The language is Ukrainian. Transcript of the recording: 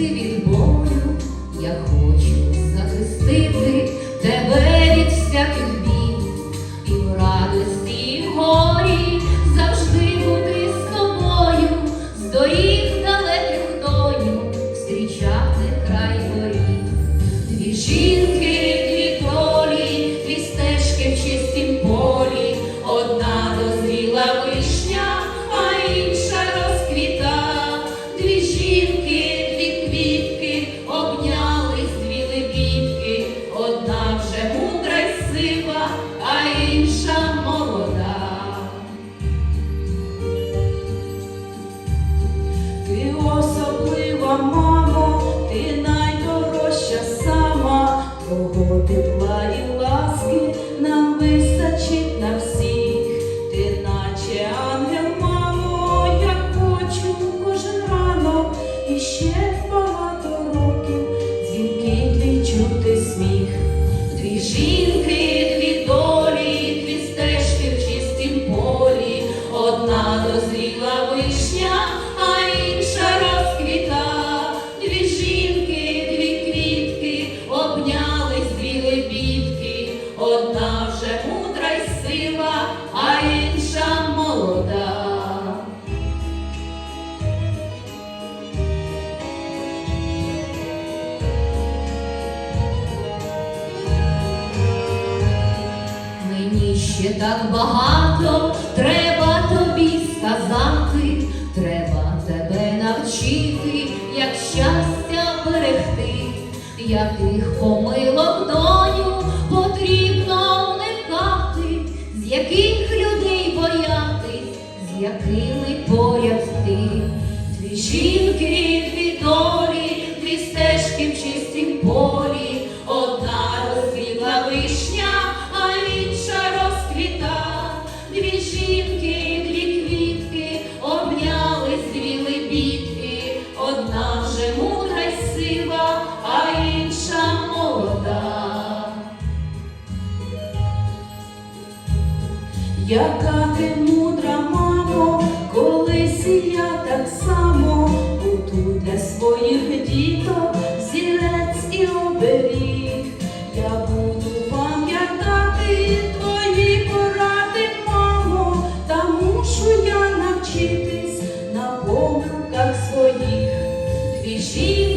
спасти від болю, я хочу захистити тебе від всяких бід, і в радості, і в горі завжди бути з тобою, з доріг далеких доню, встрічати край горі. Дві жінки, дві долі, дві стежки в чистім полі, одна дозріла ви. Мамо, ти найдорожча сама, твого тепла і ласки нам вистачить на всіх. Ти наче ангел, мамо, я хочу кожен ранок і одна вже мудра й сила, а інша молода. Мені ще так багато треба тобі сказати, треба тебе навчити, як щастя берегти, яких помилок доню потрібно уникати, з яких людей боятись, з якими поряд ти. Дві жінки, дві долі, дві стежки в чистім полі, Яка ти мудра, мамо, колись і я так само буду для своїх діток зірець і оберіг. Я буду пам'ятати твої поради, мамо, та мушу я навчитись на помилках своїх. Дві жінки